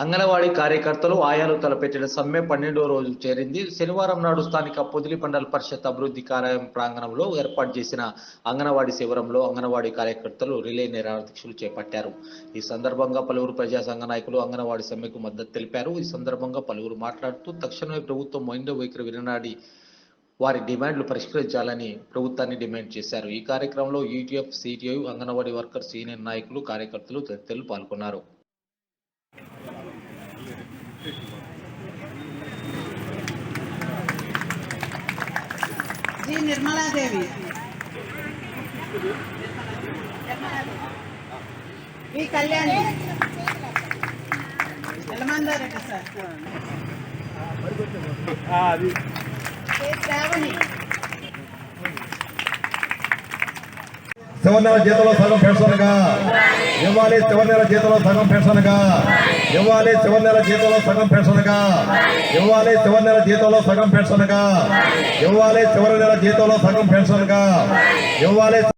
అంగన్వాడీ కార్యకర్తలు ఆయాలు తలపెట్టిన సమ్మె పన్నెండో రోజు చేరింది. శనివారం నాడు స్థానిక పొదిలి మండల పరిషత్ అభివృద్ధి కార్యాలయం ప్రాంగణంలో ఏర్పాటు చేసిన అంగన్వాడీ శిబిరంలో అంగన్వాడీ కార్యకర్తలు రిలే నిరాధ్యక్షులు చేపట్టారు. ఈ సందర్భంగా పలువురు ప్రజా సంఘ నాయకులు అంగన్వాడీ సమ్మెకు మద్దతు తెలిపారు. ఈ సందర్భంగా పలువురు మాట్లాడుతూ తక్షణమే ప్రభుత్వం మైండో వైఖరి విననాడి వారి డిమాండ్లు పరిష్కరించాలని ప్రభుత్వాన్ని డిమాండ్ చేశారు. ఈ కార్యక్రమంలో యూటీఎఫ్ సిటిఐ అంగన్వాడీ వర్కర్ సీనియర్ నాయకులు కార్యకర్తలు తదితరులు పాల్గొన్నారు. జి నిర్మలాదేవి ఈ కళ్యాణి. ఎలమందారెడ్డి సార్. శ్రావణి. చివరి నెల జీతంలో సగం పెన్షన్గా. ఇవ్వాలి చివరి నెల జీతంలో సగం పెన్షన్గా. ఇవ్వాలి చివరి నెల జీతంలో సగం పెన్షన్గా. ఇవ్వాలి చివరి నెల జీతంలో సగం పెన్షన్గా. ఇవ్వాలి చివరి నెల జీతంలో సగం పెన్షన్గా. ఇవ్వాలి